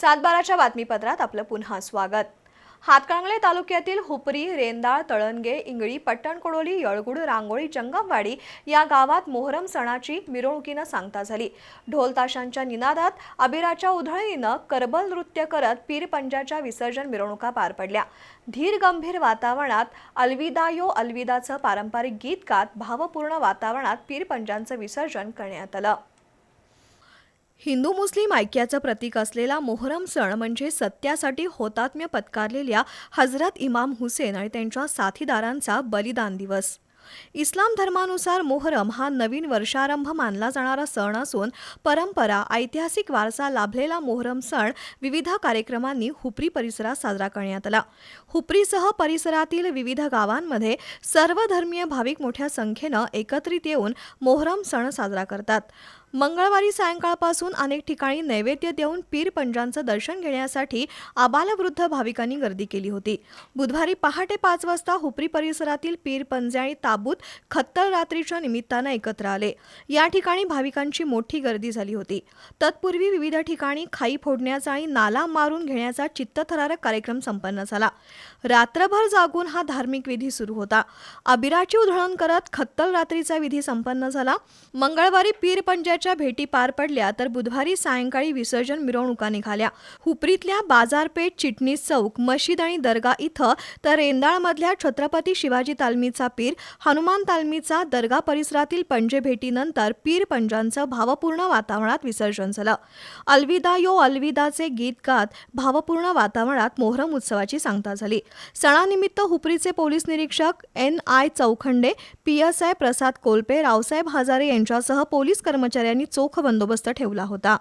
सातबाराच्या बातमीपत्रात आपलं पुन्हा स्वागत. हातकणंगले तालुक्यातील हुपरी रेंदाळ तळणगे इंगळी पट्टणकोडोली यळगुड रांगोळी जंगमवाडी या गावात मोहरम सणाची मिरवणुकीनं सांगता झाली. ढोलताशांच्या निनादात अबिराच्या उधळणीनं करबल नृत्य करत पीरपंजाच्या विसर्जन मिरवणुका पार पडल्या. धीर गंभीर वातावरणात अलविदा यो अलविदाचं पारंपरिक गीत गात भावपूर्ण वातावरणात पीरपंजांचं विसर्जन करण्यात आलं. हिंदू मुस्लिम ऐक्याचं प्रतीक असलेला मोहरम सण म्हणजे सत्यासाठी होतात्म्य पत्कारलेल्या हजरत इमाम हुसेन आणि त्यांच्या साथीदारांचा बलिदान दिवस. इस्लाम धर्मानुसार मोहरम हा नवीन वर्षारंभ मानला जाणारा सण असून परंपरा ऐतिहासिक वारसा लाभलेला मोहरम सण विविध कार्यक्रमांनी हुपरी परिसरात साजरा करण्यात आला. हुपरीसह परिसरातील विविध गावांमध्ये सर्व धर्मीय भाविक मोठ्या संख्येनं एकत्रित येऊन मोहरम सण साजरा करतात. मंगळवारी सायंकाळपासून अनेक ठिकाणी नैवेद्य देऊन पीर पंजांचं दर्शन घेण्यासाठी आबालवृद्ध भाविकांनी गर्दी केली होती. बुधवारी पहाटे पाच वाजता हुपरी परिसरातील पीर पंजे आणि ताबूत खत्तर रात्रीच्या निमित्तानं एकत्र आले. या ठिकाणी भाविकांची मोठी गर्दी झाली होती. तत्पूर्वी विविध ठिकाणी खाई फोडण्याचा आणि नाला मारून घेण्याचा चित्तथरारक कार्यक्रम संपन्न झाला. रात्रभर जागून हा धार्मिक विधी सुरू होता. अबिराची उधळण करत खत्तल रात्रीचा विधी संपन्न झाला. मंगळवारी पीर पंजाच्या भेटी पार पडल्या तर बुधवारी सायंकाळी विसर्जन मिरवणुका निघाल्या. हुपरीतल्या बाजारपेठ चिटणीस चौक मशीद आणि दर्गा इथं तर रेंदाळमधल्या छत्रपती शिवाजी तालमीचा पीर हनुमान तालमीचा दर्गा परिसरातील पंजे भेटीनंतर पीर पंजांचं भावपूर्ण वातावरणात विसर्जन झालं. अलविदा यो अलविदाचे गीत गात भावपूर्ण वातावरणात मोहरम उत्सवाची सांगता झाली. सणानिमित्त हुपरीचे पोलीस निरीक्षक N I Chaukhande P S I Prasad Kolpe Raosaheb Hajare यांच्यासह पोलीस कर्मचारी अधिकाऱ्यांनी चोख बंदोबस्त ठेवला होता.